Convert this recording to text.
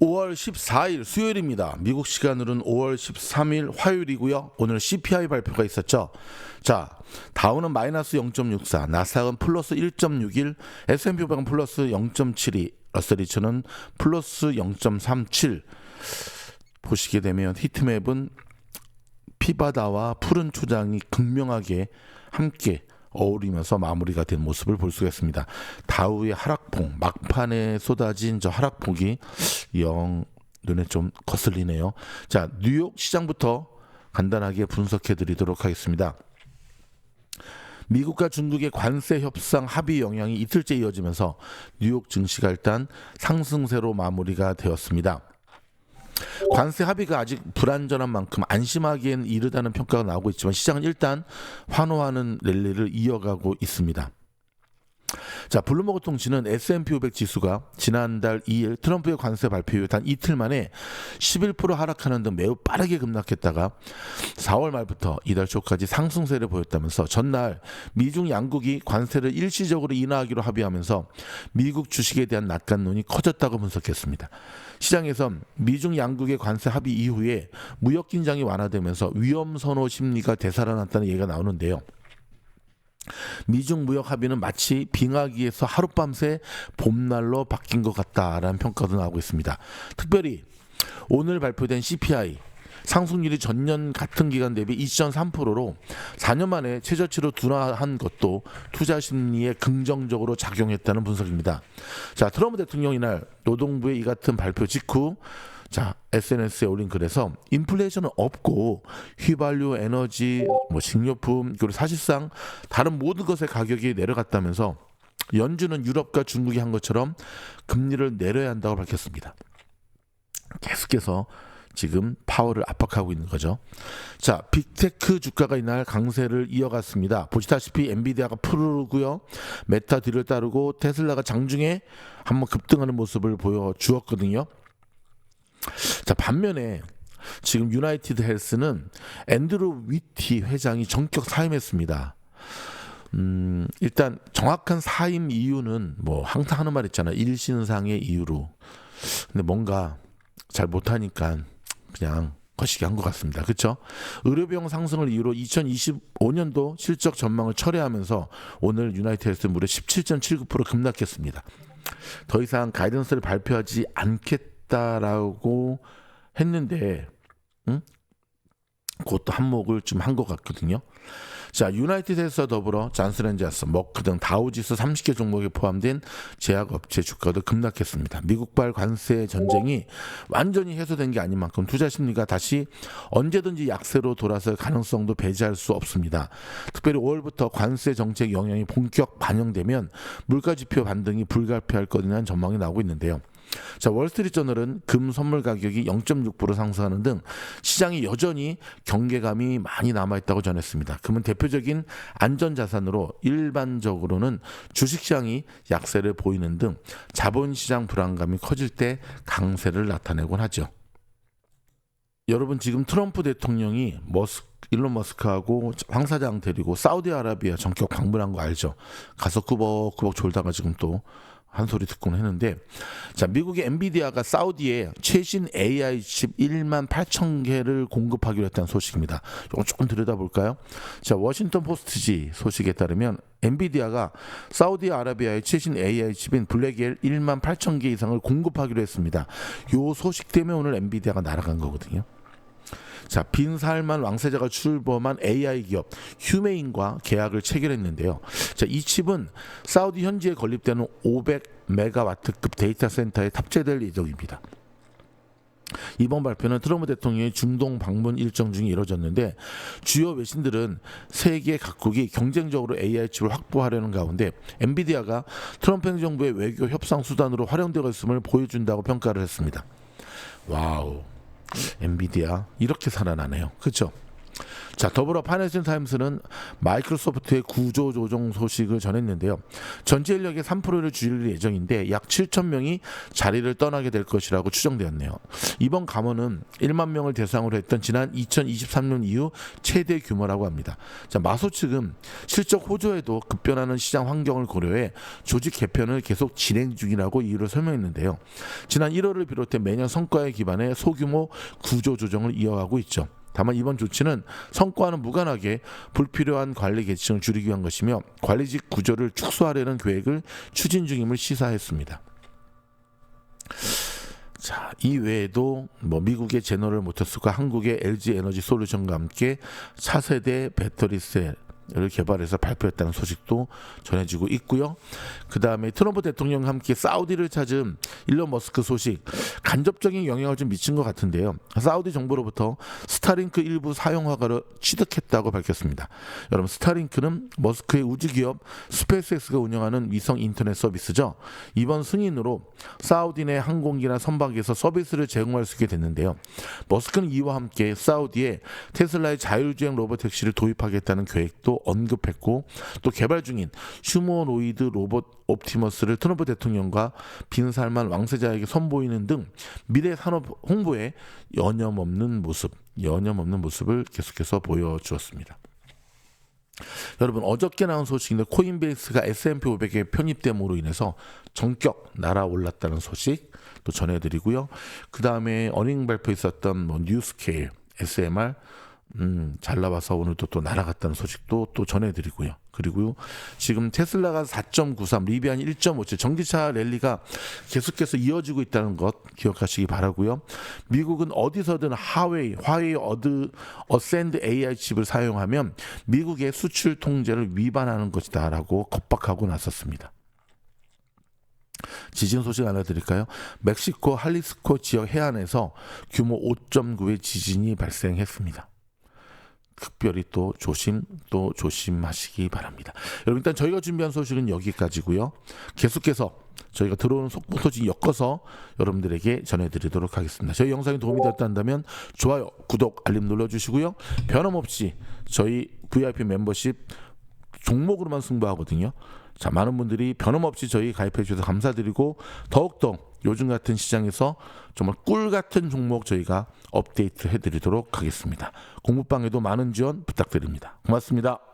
5월 14일 수요일입니다. 미국 시간으로는 5월 13일 화요일이고요. 오늘 CPI 발표가 있었죠. 자, 다우는 마이너스 0.64, 나스닥은 플러스 1.61, S&P 500은 플러스 0.72, 러셀리츠는 플러스 0.37. 보시게 되면 히트맵은 피바다와 푸른 초장이 극명하게 함께 어우리면서 마무리가 된 모습을 볼 수가 있습니다. 다우의 하락폭, 막판에 쏟아진 저 하락폭이 영 눈에 좀 거슬리네요. 자, 뉴욕 시장부터 간단하게 분석해 드리도록 하겠습니다. 미국과 중국의 관세 협상 합의 영향이 이틀째 이어지면서 뉴욕 증시가 일단 상승세로 마무리가 되었습니다. 관세 합의가 아직 불안전한 만큼 안심하기엔 이르다는 평가가 나오고 있지만 시장은 일단 환호하는 랠리를 이어가고 있습니다. 자, 블룸버그 통신은 S&P 500 지수가 지난달 2일 트럼프의 관세 발표 이후 단 이틀 만에 11% 하락하는 등 매우 빠르게 급락했다가 4월 말부터 이달 초까지 상승세를 보였다면서 전날 미중 양국이 관세를 일시적으로 인하하기로 합의하면서 미국 주식에 대한 낙관론이 커졌다고 분석했습니다. 시장에선 미중 양국의 관세 합의 이후에 무역 긴장이 완화되면서 위험 선호 심리가 되살아났다는 얘기가 나오는데요. 미중 무역 합의는 마치 빙하기에서 하룻밤새 봄날로 바뀐 것 같다라는 평가도 나오고 있습니다. 특별히 오늘 발표된 CPI 상승률이 전년 같은 기간 대비 2.3%로 4년 만에 최저치로 둔화한 것도 투자 심리에 긍정적으로 작용했다는 분석입니다. 자, 트럼프 대통령이 날 노동부의 이 같은 발표 직후 자 SNS에 올린 글에서 인플레이션은 없고 휘발유, 에너지, 뭐 식료품 그리고 사실상 다른 모든 것의 가격이 내려갔다면서 연준은 유럽과 중국이 한 것처럼 금리를 내려야 한다고 밝혔습니다. 계속해서 지금 파워를 압박하고 있는 거죠. 자, 빅테크 주가가 이날 강세를 이어갔습니다. 보시다시피 엔비디아가 푸르고요. 메타 뒤를 따르고 테슬라가 장중에 한번 급등하는 모습을 보여 주었거든요. 자 반면에 지금 유나이티드 헬스는 앤드루 위티 회장이 전격 사임했습니다. 음, 일단 정확한 사임 이유는 뭐 항상 하는 말 있잖아. 일신상의 이유로. 근데 뭔가 잘 못하니까 그냥 거시기 한것 같습니다. 그렇죠? 의료비용 상승을 이유로 2025년도 실적 전망을 철회하면서 오늘 유나이티드 헬스 무려 17.79% 급락했습니다. 더 이상 가이던스를 발표하지 않겠 있다라고 했는데 응? 그것도 한몫을 좀 한 것 같거든요. 자, 유나이티드에서 더불어 잔스렌자스, 머크 등 다우지수 30개 종목에 포함된 제약업체 주가도 급락했습니다. 미국발 관세 전쟁이 완전히 해소된 게 아닌 만큼 투자 심리가 다시 언제든지 약세로 돌아설 가능성도 배제할 수 없습니다. 특별히 5월부터 관세 정책 영향이 본격 반영되면 물가 지표 반등이 불가피할 거라는 전망이 나오고 있는데요. 자, 월스트리트저널은 금 선물 가격이 0.6% 상승하는 등 시장이 여전히 경계감이 많이 남아 있다고 전했습니다. 금은 대표적인 안전 자산으로 일반적으로는 주식 시장이 약세를 보이는 등 자본 시장 불안감이 커질 때 강세를 나타내곤 하죠. 여러분 지금 트럼프 대통령이 머스 일론 머스크하고 황 사장 데리고 사우디아라비아 전격 방문한 거 알죠? 가서 꾸벅꾸벅 졸다가 지금 또 한 소리 듣곤 했는데 자 미국의 엔비디아가 사우디에 최신 AI 칩 1만 8천 개를 공급하기로 했다는 소식입니다. 이거 조금 들여다볼까요? 자 워싱턴 포스트지 소식에 따르면 엔비디아가 사우디아라비아의 최신 AI 칩인 블랙엘 1만 8천 개 이상을 공급하기로 했습니다. 요 소식 때문에 오늘 엔비디아가 날아간 거거든요. 자, 빈살만 왕세자가 출범한 AI 기업 휴메인과 계약을 체결했는데요. 자, 이 칩은 사우디 현지에 건립되는 500메가와트급 데이터 센터에 탑재될 예정입니다. 이번 발표는 트럼프 대통령의 중동 방문 일정 중에 이뤄졌는데 주요 외신들은 세계 각국이 경쟁적으로 AI 칩을 확보하려는 가운데 엔비디아가 트럼프 행정부의 외교 협상 수단으로 활용되고 있음을 보여준다고 평가를 했습니다. 와우. 엔비디아 이렇게 살아나네요. 그렇죠? 자, 더불어 파이낸셜 타임스는 마이크로소프트의 구조 조정 소식을 전했는데요. 전체 인력의 3%를 줄일 예정인데 약 7천 명이 자리를 떠나게 될 것이라고 추정되었네요. 이번 감원은 1만 명을 대상으로 했던 지난 2023년 이후 최대 규모라고 합니다. 자, 마소 측은 실적 호조에도 급변하는 시장 환경을 고려해 조직 개편을 계속 진행 중이라고 이유를 설명했는데요. 지난 1월을 비롯해 매년 성과에 기반해 소규모 구조 조정을 이어가고 있죠. 다만 이번 조치는 성과와는 무관하게 불필요한 관리 계층을 줄이기 위한 것이며 관리직 구조를 축소하려는 계획을 추진 중임을 시사했습니다. 자, 이 외에도 뭐 미국의 제너럴 모터스가 한국의 LG 에너지 솔루션과 함께 차세대 배터리 셀 을 개발해서 발표했다는 소식도 전해지고 있고요. 그 다음에 트럼프 대통령과 함께 사우디를 찾은 일론 머스크 소식 간접적인 영향을 좀 미친 것 같은데요. 사우디 정부로부터 스타링크 일부 사용 허가를 취득했다고 밝혔습니다. 여러분 스타링크는 머스크의 우주 기업 스페이스X가 운영하는 위성 인터넷 서비스죠. 이번 승인으로 사우디 내 항공기나 선박에서 서비스를 제공할 수 있게 됐는데요. 머스크는 이와 함께 사우디에 테슬라의 자율주행 로봇 택시를 도입하겠다는 계획도 언급했고 또 개발 중인 휴머노이드 로봇 옵티머스를 트럼프 대통령과 빈살만 왕세자에게 선보이는 등 미래 산업 홍보에 여념없는 모습, 여념없는 모습을 계속해서 보여주었습니다. 여러분 어저께 나온 소식인데 코인베이스가 S&P 500에 편입됨으로 인해서 전격 날아올랐다는 소식 또 전해드리고요. 그 다음에 어닝 발표 있었던 뭐 뉴스케일, SMR 음, 잘 나와서 오늘도 또 날아갔다는 소식도 또 전해드리고요. 그리고 지금 테슬라가 4.93, 리비안 1.57 전기차 랠리가 계속해서 이어지고 있다는 것 기억하시기 바라고요. 미국은 어디서든 하웨이, 화웨이 어드 어센드 AI 칩을 사용하면 미국의 수출 통제를 위반하는 것이다라고 겁박하고 나섰습니다. 지진 소식 알려드릴까요? 멕시코 할리스코 지역 해안에서 규모 5.9의 지진이 발생했습니다. 특별히 또 조심 또 조심하시기 바랍니다. 여러분 일단 저희가 준비한 소식은 여기까지고요. 계속해서 저희가 들어오는 속보 소식 엮어서 여러분들에게 전해드리도록 하겠습니다. 저희 영상이 도움이 되었다면 좋아요, 구독, 알림 눌러주시고요. 변함없이 저희 VIP 멤버십 종목으로만 승부하거든요. 자, 많은 분들이 변함없이 저희 가입해 주셔서 감사드리고 더욱더 요즘 같은 시장에서 정말 꿀 같은 종목 저희가 업데이트 해드리도록 하겠습니다. 공부방에도 많은 지원 부탁드립니다. 고맙습니다.